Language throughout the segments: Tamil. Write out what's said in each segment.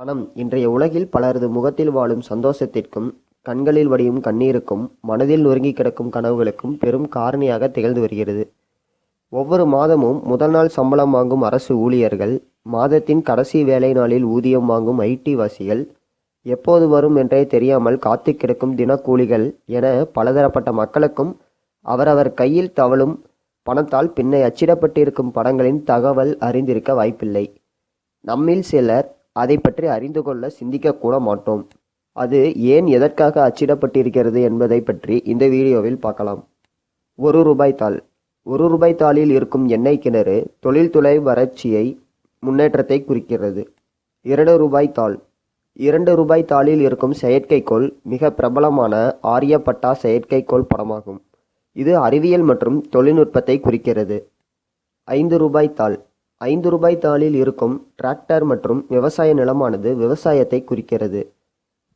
பணம். இன்றைய உலகில் பலரது முகத்தில் வாழும் சந்தோஷத்திற்கும் கண்களில் வடியும் கண்ணீருக்கும் மனதில் நொறுங்கி கிடக்கும் கனவுகளுக்கும் பெரும் காரணியாக திகழ்ந்து வருகிறது. ஒவ்வொரு மாதமும் முதல் நாள் சம்பளம் வாங்கும் அரசு ஊழியர்கள் மாதத்தின் கடைசி வேலை நாளில் ஊதியம் வாங்கும் ஐடி வாசிகள் எப்போது வரும் என்றே தெரியாமல் காத்து கிடக்கும் தினக்கூலிகள் என பலதரப்பட்ட மக்களுக்கும் அவரவர் கையில் தவழும் பணத்தால் பின்னை அச்சிடப்பட்டிருக்கும் படங்களின் தகவல் அறிந்திருக்க வாய்ப்பில்லை. நம்மில் சிலர் அதை பற்றி அறிந்து கொள்ள சிந்திக்கக்கூட மாட்டோம். அது ஏன் எதற்காக அச்சிடப்பட்டிருக்கிறது என்பதை பற்றி இந்த வீடியோவில் பார்க்கலாம். ஒரு ரூபாய் தாள். ஒரு ரூபாய் தாளில் இருக்கும் எண்ணெய் கிணறு தொழில்துறை வறட்சியை முன்னேற்றத்தை குறிக்கிறது. இரண்டு ரூபாய் தாள். இரண்டு ரூபாய் தாளில் இருக்கும் செயற்கைக்கோள் மிக பிரபலமான ஆரியப்பட்டா செயற்கைக்கோள் படமாகும். இது அறிவியல் மற்றும் தொழில்நுட்பத்தை குறிக்கிறது. ஐந்து ரூபாய் தாள். ஐந்து ரூபாய் தாளில் இருக்கும் டிராக்டர் மற்றும் விவசாய நிலமானது விவசாயத்தை குறிக்கிறது.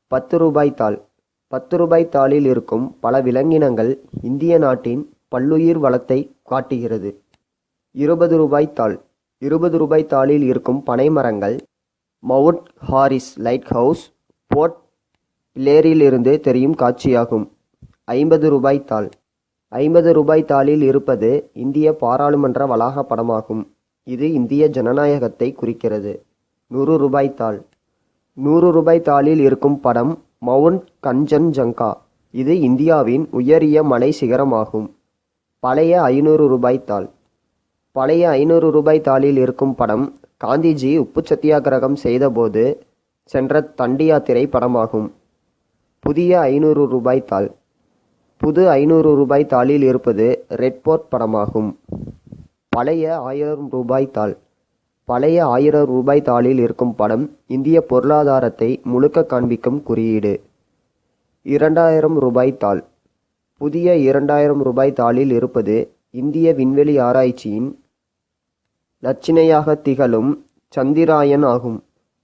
பத்து ரூபாய் தாள். பத்து ரூபாய் தாளில் இருக்கும் பல விலங்கினங்கள் இந்திய நாட்டின் பல்லுயிர் வளத்தை காட்டுகிறது. இருபது ரூபாய் தாள். இருபது ரூபாய் தாளில் இருக்கும் பனைமரங்கள் Mount Harris lighthouse Port பிளேரிலிருந்து தெரியும் காட்சியாகும். ஐம்பது ரூபாய் தாள். ஐம்பது ரூபாய் தாளில் இருப்பது இந்திய பாராளுமன்ற வளாக படமாகும். இது இந்திய ஜனநாயகத்தை குறிக்கிறது. நூறு ரூபாய் தாள். நூறு ரூபாய் தாளில் இருக்கும் படம் மவுண்ட் கஞ்சன்ஜங்கா. இது இந்தியாவின் உயரிய மலை சிகரமாகும். பழைய ஐநூறு ரூபாய் தாள். பழைய ஐநூறு ரூபாய் தாளில் இருக்கும் படம் காந்திஜி உப்பு சத்தியாகிரகம் செய்தபோது சென்ற தண்டி யாத்திரை படமாகும் புதிய ஐநூறு ரூபாய் தாள். புது ஐநூறு ரூபாய் தாளில் இருப்பது ரெட் போர்ட் படமாகும். பழைய ஆயிரம் ரூபாய் தாள். பழைய ஆயிரம் ரூபாய் தாளில் இருக்கும் படம் இந்திய பொருளாதாரத்தை முழுக்க காண்பிக்கும் குறியீடு. இரண்டாயிரம் ரூபாய் தாள். புதிய இரண்டாயிரம் ரூபாய் தாளில் இருப்பது இந்திய விண்வெளி ஆராய்ச்சியின் லட்சணையாக திகழும் சந்திராயன் ஆகும்.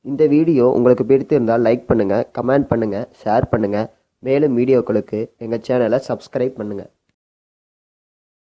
இந்த வீடியோ உங்களுக்கு பிடித்திருந்தால் லைக் பண்ணுங்கள் கமெண்ட் பண்ணுங்கள் ஷேர் பண்ணுங்கள் மேலும் வீடியோக்களுக்கு எங்கள் சேனலை சப்ஸ்கிரைப் பண்ணுங்கள்